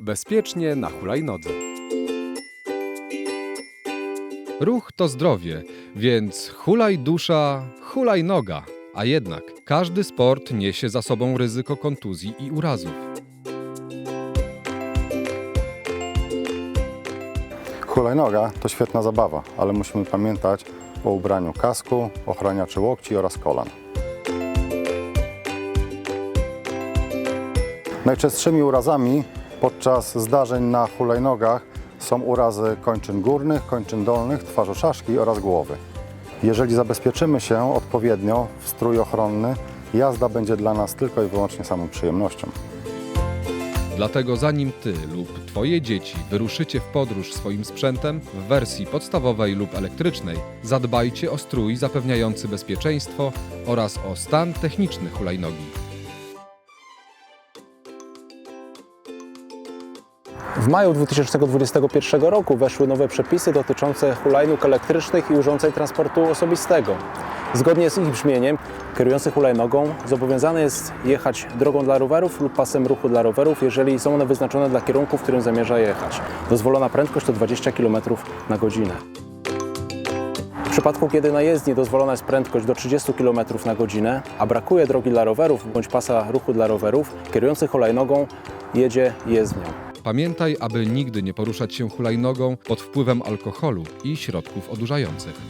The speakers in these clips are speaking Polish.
Bezpiecznie na hulajnodze. Ruch to zdrowie, więc hulaj dusza, hulaj noga. A jednak każdy sport niesie za sobą ryzyko kontuzji i urazów. Hulajnoga to świetna zabawa, ale musimy pamiętać o ubraniu kasku, ochraniaczy łokci oraz kolan. Najczęstszymi urazami podczas zdarzeń na hulajnogach są urazy kończyn górnych, kończyn dolnych, twarzoczaszki oraz głowy. Jeżeli zabezpieczymy się odpowiednio w strój ochronny, jazda będzie dla nas tylko i wyłącznie samą przyjemnością. Dlatego zanim ty lub twoje dzieci wyruszycie w podróż swoim sprzętem w wersji podstawowej lub elektrycznej, zadbajcie o strój zapewniający bezpieczeństwo oraz o stan techniczny hulajnogi. W maju 2021 roku weszły nowe przepisy dotyczące hulajnóg elektrycznych i urządzeń transportu osobistego. Zgodnie z ich brzmieniem, kierujący hulajnogą zobowiązany jest jechać drogą dla rowerów lub pasem ruchu dla rowerów, jeżeli są one wyznaczone dla kierunku, w którym zamierza jechać. Dozwolona prędkość to 20 km na godzinę. W przypadku, kiedy na jezdni dozwolona jest prędkość do 30 km na godzinę, a brakuje drogi dla rowerów bądź pasa ruchu dla rowerów, kierujący hulajnogą jedzie jezdnią. Pamiętaj, aby nigdy nie poruszać się hulajnogą pod wpływem alkoholu i środków odurzających.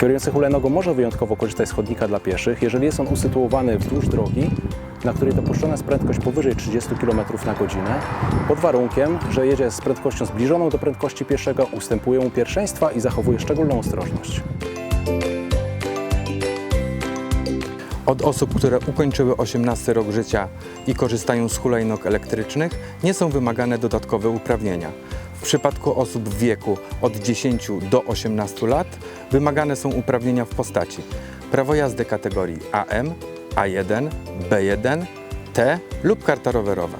Kierujący hulajnogą może wyjątkowo korzystać z chodnika dla pieszych, jeżeli jest on usytuowany wzdłuż drogi, na której dopuszczona jest prędkość powyżej 30 km na godzinę, pod warunkiem, że jedzie z prędkością zbliżoną do prędkości pieszego, ustępuje mu pierwszeństwa i zachowuje szczególną ostrożność. Od osób, które ukończyły 18 rok życia i korzystają z hulajnóg elektrycznych, nie są wymagane dodatkowe uprawnienia. W przypadku osób w wieku od 10 do 18 lat wymagane są uprawnienia w postaci prawo jazdy kategorii AM, A1, B1, T lub karta rowerowa.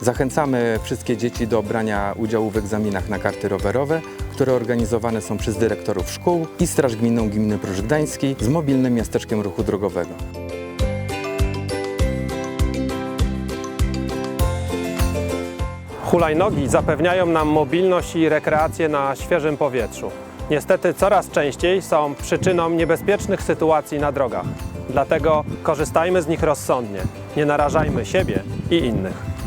Zachęcamy wszystkie dzieci do brania udziału w egzaminach na karty rowerowe, które organizowane są przez dyrektorów szkół i Straż Gminną Gminy Gdańskiej z mobilnym miasteczkiem ruchu drogowego. Hulajnogi zapewniają nam mobilność i rekreację na świeżym powietrzu. Niestety coraz częściej są przyczyną niebezpiecznych sytuacji na drogach. Dlatego korzystajmy z nich rozsądnie. Nie narażajmy siebie i innych.